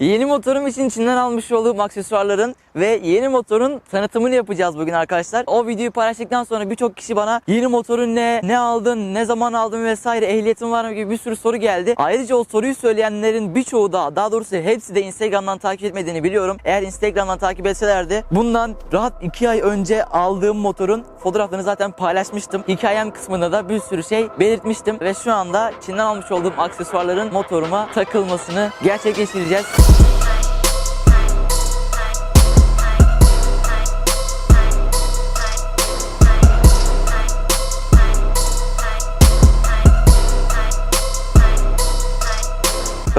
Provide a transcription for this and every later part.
Yeni motorum için Çin'den almış olduğum aksesuarların ve yeni motorun tanıtımını yapacağız bugün arkadaşlar. O videoyu paylaştıktan sonra birçok kişi bana yeni motorun ne, ne aldın, ne zaman aldın vesaire, ehliyetin var mı gibi bir sürü soru geldi. Ayrıca o soruyu söyleyenlerin birçoğu da daha doğrusu hepsi de Instagram'dan takip etmediğini biliyorum. Eğer Instagram'dan takip etselerdi bundan rahat 2 ay önce aldığım motorun fotoğraflarını zaten paylaşmıştım. Hikayem kısmında da bir sürü şey belirtmiştim ve şu anda Çin'den almış olduğum aksesuarların motoruma takılmasını gerçekleştireceğiz.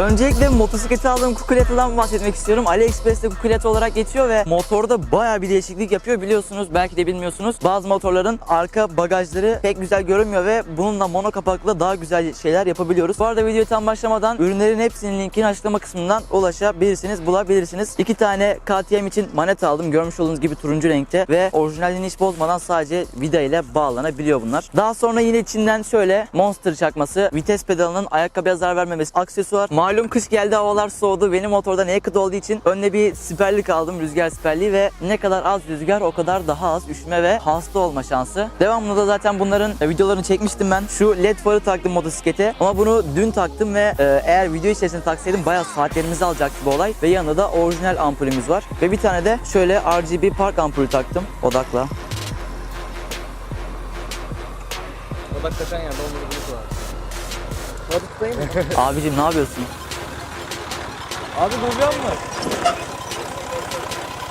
Öncelikle motosikleti aldığım kukuleta'dan bahsetmek istiyorum. AliExpress'te kukuleta olarak geçiyor ve motorda bayağı bir değişiklik yapıyor biliyorsunuz. Belki de bilmiyorsunuz. Bazı motorların arka bagajları pek güzel görünmüyor ve bununla mono kapaklı daha güzel şeyler yapabiliyoruz. Bu arada videoya tam başlamadan ürünlerin hepsinin linkini açıklama kısmından ulaşabilirsiniz, bulabilirsiniz. İki tane KTM için manet aldım. Görmüş olduğunuz gibi turuncu renkte ve orijinalliğini hiç bozmadan sadece vida ile bağlanabiliyor bunlar. Daha sonra yine içinden şöyle Monster çakması, vites pedalının ayakkabıya zarar vermemesi, aksesuar. Malum kış geldi havalar soğudu. Benim motorda naked olduğu için önüne bir siperlik aldım. Rüzgar siperliği ve ne kadar az rüzgar o kadar daha az üşüme ve hasta olma şansı. Devamında da zaten bunların e, videolarını çekmiştim ben. Şu led farı taktım motosiklete ama bunu dün taktım ve e, eğer video içerisinde taksaydım bayağı saatlerimizi alacaktı bu olay. Ve yanında da orijinal ampulümüz var. Ve bir tane de şöyle RGB park ampulü taktım odakla. Odak kaçan yerde omurgunuz var. Hadi tutayım mı? Abicim ne yapıyorsun? Abi duracağım mı?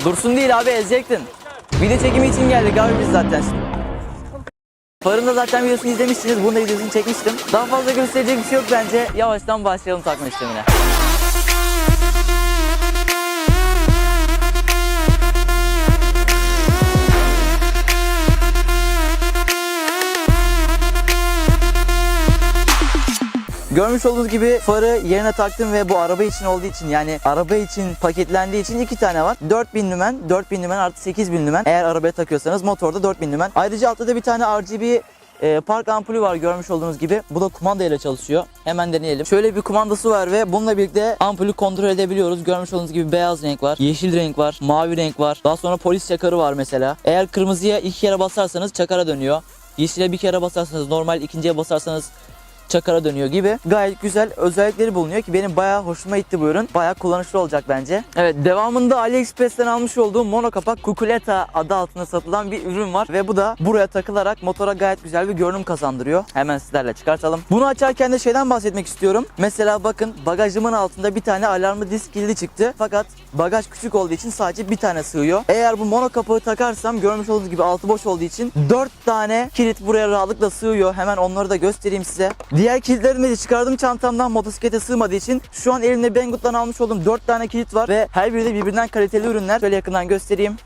Dursun değil abi ezecektin. Video çekimi için geldik abi biz zaten. Farın da zaten videosunu izlemişsiniz. Bunun da videosunu çekmiştim. Daha fazla gösterecek bir şey yok bence. Yavaştan başlayalım takma işlemine. Görmüş olduğunuz gibi farı yerine taktım ve bu araba için olduğu için yani araba için paketlendiği için iki tane var. 4000 lümen, 4000 lümen artı 8000 lümen. Eğer arabaya takıyorsanız motorda 4000 lümen. Ayrıca altta da bir tane RGB e, park ampulü var görmüş olduğunuz gibi. Bu da kumanda ile çalışıyor. Hemen deneyelim. Şöyle bir kumandası var ve bununla birlikte ampulü kontrol edebiliyoruz. Görmüş olduğunuz gibi beyaz renk var, yeşil renk var, mavi renk var. Daha sonra polis çakarı var mesela. Eğer kırmızıya iki kere basarsanız çakara dönüyor. Yeşile bir kere basarsanız normal ikinciye basarsanız çakara dönüyor gibi. Gayet güzel özellikleri bulunuyor ki benim bayağı hoşuma gitti bu ürün. Bayağı kullanışlı olacak bence. Evet devamında AliExpress'ten almış olduğum mono kapak Kukuleta adı altında satılan bir ürün var. Ve bu da buraya takılarak motora gayet güzel bir görünüm kazandırıyor. Hemen sizlerle çıkartalım. Bunu açarken de şeyden bahsetmek istiyorum. Mesela bakın bagajımın altında bir tane alarmlı disk kilidi çıktı. Fakat bagaj küçük olduğu için sadece bir tane sığıyor. Eğer bu mono kapağı takarsam görmüş olduğunuz gibi altı boş olduğu için 4 tane kilit buraya rahatlıkla sığıyor. Hemen onları da göstereyim size. Diğer kilitlerimi de çıkardım çantamdan motosiklete sığmadığı için şu an elimde Banggood'dan almış olduğum 4 tane kilit var ve her biri de birbirinden kaliteli ürünler. Şöyle yakından göstereyim.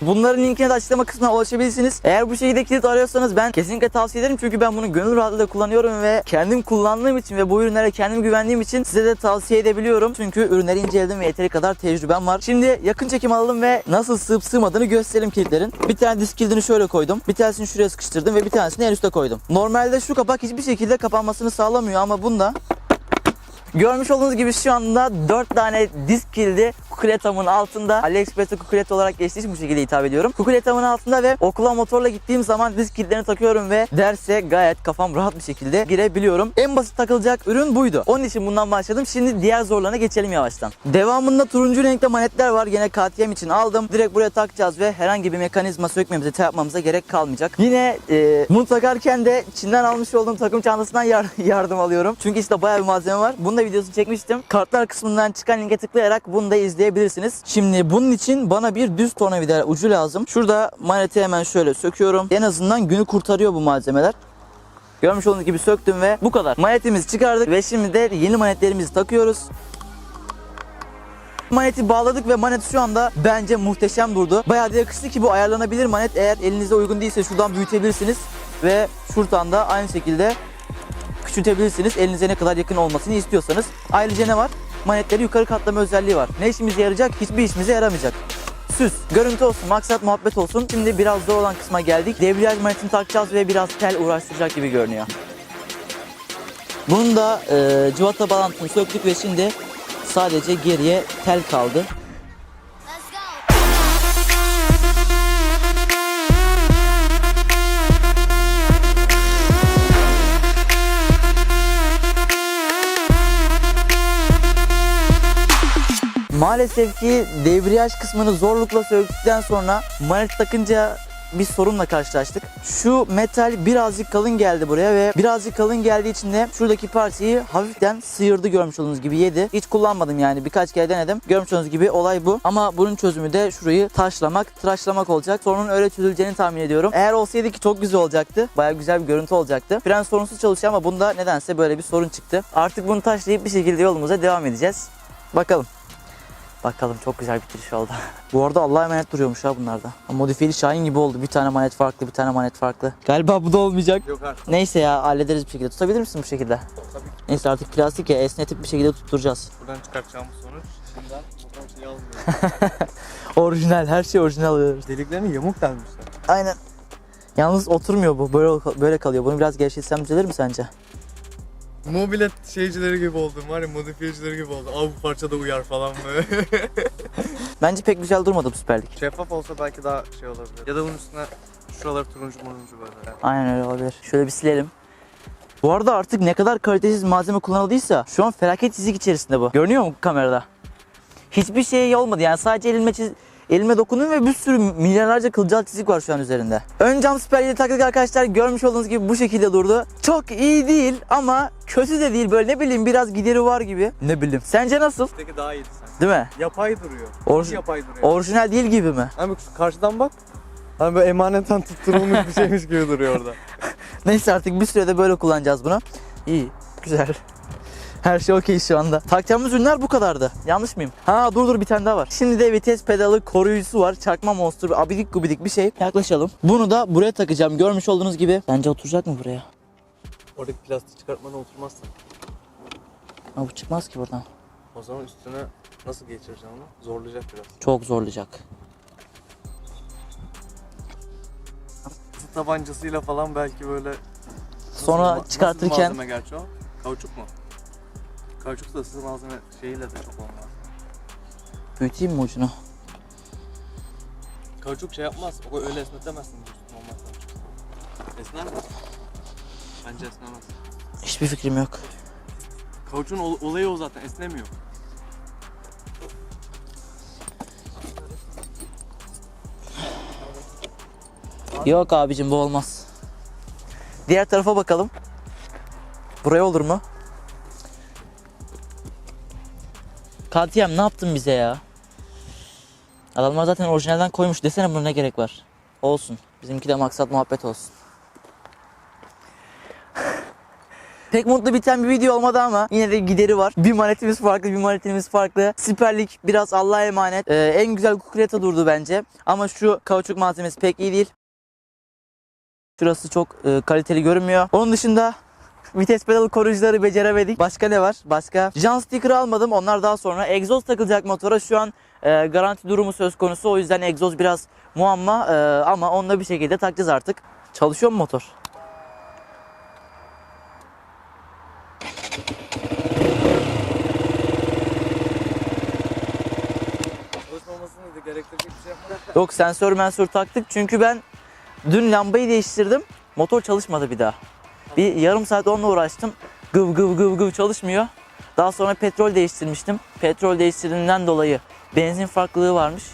Bunların linkine de açıklama kısmına ulaşabilirsiniz. Eğer bu şekilde kilit arıyorsanız ben kesinlikle tavsiye ederim. Çünkü ben bunu gönül rahatlığıyla kullanıyorum ve kendim kullandığım için ve bu ürünlere kendim güvendiğim için size de tavsiye edebiliyorum. Çünkü ürünleri inceledim ve yeteri kadar tecrübem var. Şimdi yakın çekim alalım ve nasıl sığıp sığmadığını gösterelim kilitlerin. Bir tane disk kilidini şöyle koydum. Bir tanesini şuraya sıkıştırdım ve bir tanesini en üste koydum. Normalde şu kapak hiçbir şekilde kapanmasını sağlamıyor ama bunda Görmüş olduğunuz gibi şu anda 4 tane disk kilidi kukuletamın altında. AliExpress'te kukulet olarak geçtiği için bu şekilde hitap ediyorum. Kukuletamın altında ve okula motorla gittiğim zaman disk kilitlerini takıyorum ve derse gayet kafam rahat bir şekilde girebiliyorum. En basit takılacak ürün buydu. Onun için bundan başladım. Şimdi diğer zorlarına geçelim yavaştan. Devamında turuncu renkte manetler var. Yine KTM için aldım. Direkt buraya takacağız ve herhangi bir mekanizma sökmemize, şey yapmamıza gerek kalmayacak. Yine e, bunu takarken de Çin'den almış olduğum takım çantasından yar- yardım alıyorum. Çünkü işte bayağı bir malzeme var. Bunun da videosunu çekmiştim. Kartlar kısmından çıkan linke tıklayarak bunu da izleyebilirsiniz. Şimdi bunun için bana bir düz tornavida ucu lazım. Şurada maneti hemen şöyle söküyorum. En azından günü kurtarıyor bu malzemeler. Görmüş olduğunuz gibi söktüm ve bu kadar. Manetimizi çıkardık ve şimdi de yeni manetlerimizi takıyoruz. Maneti bağladık ve manet şu anda bence muhteşem durdu. Bayağı yakıştı ki bu ayarlanabilir manet. Eğer elinizde uygun değilse şuradan büyütebilirsiniz. Ve şuradan da aynı şekilde küçültebilirsiniz. Elinize ne kadar yakın olmasını istiyorsanız. Ayrıca ne var? Manetleri yukarı katlama özelliği var. Ne işimize yarayacak? Hiçbir işimize yaramayacak. Süs, görüntü olsun, maksat muhabbet olsun. Şimdi biraz zor olan kısma geldik. Debriyaj manetini takacağız ve biraz tel uğraştıracak gibi görünüyor. Bunun da e, cıvata bağlantısını söktük ve şimdi sadece geriye tel kaldı. Maalesef ki debriyaj kısmını zorlukla söktükten sonra manet takınca bir sorunla karşılaştık. Şu metal birazcık kalın geldi buraya ve birazcık kalın geldiği için de şuradaki parçayı hafiften sıyırdı görmüş olduğunuz gibi yedi. Hiç kullanmadım yani birkaç kere denedim. Görmüş olduğunuz gibi olay bu. Ama bunun çözümü de şurayı taşlamak, tıraşlamak olacak. Sorunun öyle çözüleceğini tahmin ediyorum. Eğer olsaydı ki çok güzel olacaktı. Baya güzel bir görüntü olacaktı. Fren sorunsuz çalışıyor ama bunda nedense böyle bir sorun çıktı. Artık bunu taşlayıp bir şekilde yolumuza devam edeceğiz. Bakalım. Bakalım çok güzel bitiriş oldu. Bu arada Allah'a emanet duruyormuş ha bunlarda. Modifiyeli Şahin gibi oldu. Bir tane manet farklı, bir tane manet farklı. Galiba bu da olmayacak. Yok artık. Neyse ya hallederiz bir şekilde. Tutabilir misin bu şekilde? Tabii. Neyse artık plastik ya esnetip bir şekilde tutturacağız. Buradan çıkartacağımız sonuç şimdiden motor şeyi almıyor. Orijinal, her şey orijinal alıyoruz. Deliklerine yamuk delmişler. Aynen. Yalnız oturmuyor bu. Böyle böyle kalıyor. Bunu biraz gevşetsem düzelir mi sence? Mobilet şeycileri gibi oldum var ya modifiyecileri gibi oldum. Al bu parça da uyar falan böyle. Bence pek güzel durmadı bu süperlik. Şeffaf olsa belki daha şey olabilir. Ya da bunun üstüne şuraları turuncu muruncu böyle. Aynen öyle olabilir. Şöyle bir silelim. Bu arada artık ne kadar kalitesiz malzeme kullanıldıysa şu an felaket çizik içerisinde bu. Görünüyor mu kamerada? Hiçbir şey olmadı yani sadece elime çiz elime dokundum ve bir sürü milyarlarca kılcal çizik var şu an üzerinde. Ön cam süperliği taktık arkadaşlar görmüş olduğunuz gibi bu şekilde durdu. Çok iyi değil ama kötü de değil böyle ne bileyim biraz gideri var gibi. Ne bileyim. Sence nasıl? Üstteki daha iyiydi sen. Değil mi? Yapay duruyor. Orj- yapay duruyor. Orijinal değil gibi mi? Hani karşıdan bak. Hani böyle emaneten tutturulmuş bir şeymiş gibi duruyor orada. Neyse artık bir sürede böyle kullanacağız bunu. İyi, güzel. Her şey okey şu anda. Takacağımız ürünler bu kadardı. Yanlış mıyım? Ha dur dur bir tane daha var. Şimdi de vites pedalı koruyucusu var. Çakma monster abidik gubidik bir şey. Yaklaşalım. Bunu da buraya takacağım. Görmüş olduğunuz gibi. Bence oturacak mı buraya? Oradaki plastiği çıkartmadan oturmazsın. Ha, bu çıkmaz ki buradan. O zaman üstüne nasıl geçireceğim onu? Zorlayacak biraz. Çok zorlayacak. Tabancasıyla falan belki böyle... Nasıl Sonra Nasıl çıkartırken- malzeme gerçi o? Kauçuk mu? Kauçuk da ısı malzeme şeyiyle de çok olmaz. Büyüteyim mi ucunu? Kauçuk şey yapmaz. O öyle esnetemezsin. bu normal kauçuk. Esner mi? Bence esnemez. Hiçbir fikrim yok. Kauçuğun ol- olayı o zaten esnemiyor. Yok abicim bu olmaz. Diğer tarafa bakalım. Buraya olur mu? KTM ne yaptın bize ya? Adamlar zaten orijinalden koymuş. Desene buna ne gerek var? Olsun. Bizimki de maksat muhabbet olsun. Pek mutlu biten bir video olmadı ama yine de gideri var. Bir manetimiz farklı, bir manetimiz farklı. Siperlik biraz Allah'a emanet. Ee, en güzel kukureta durdu bence. Ama şu kauçuk malzemesi pek iyi değil. Şurası çok e, kaliteli görünmüyor. Onun dışında vites pedalı koruyucuları beceremedik. Başka ne var? Başka. Jan sticker almadım. Onlar daha sonra. Egzoz takılacak motora. Şu an e, garanti durumu söz konusu. O yüzden egzoz biraz muamma. E, ama onunla bir şekilde takacağız artık. Çalışıyor mu motor? Şey. Yok sensör mensör taktık. Çünkü ben dün lambayı değiştirdim. Motor çalışmadı bir daha. Bir yarım saat onunla uğraştım. Gıv gıv gıv gıv çalışmıyor. Daha sonra petrol değiştirmiştim. Petrol değiştirdiğinden dolayı benzin farklılığı varmış.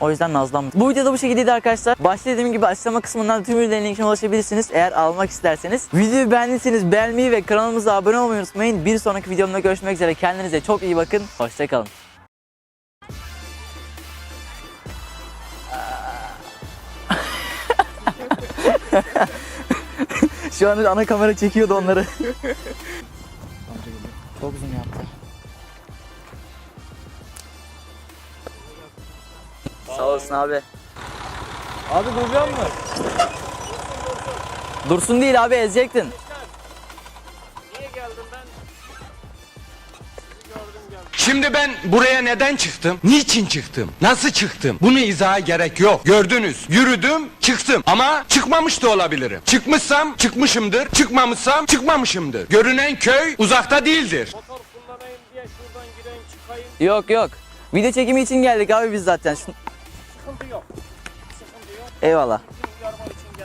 O yüzden nazlandım. Bu videoda bu şekildeydi arkadaşlar. Başta dediğim gibi açıklama kısmından tüm ürünlerin linkine ulaşabilirsiniz eğer almak isterseniz. Videoyu beğendiyseniz beğenmeyi ve kanalımıza abone olmayı unutmayın. Bir sonraki videomda görüşmek üzere. Kendinize çok iyi bakın. Hoşçakalın. Şu an ana kamera çekiyordu onları. Çok zoom yaptı. Sağ olasın abi. Abi duracak mı? Dursun değil abi ezecektin. Şimdi ben buraya neden çıktım? Niçin çıktım? Nasıl çıktım? Bunu izaha gerek yok. Gördünüz. Yürüdüm, çıktım. Ama çıkmamış da olabilirim. Çıkmışsam çıkmışımdır. Çıkmamışsam çıkmamışımdır. Görünen köy uzakta değildir. Motor kullanayım diye şuradan gireyim çıkayım Yok yok. Video çekimi için geldik abi biz zaten. Şun- sıkıntı yok. Sıkıntı yok. Eyvallah.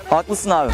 Haklısın abi.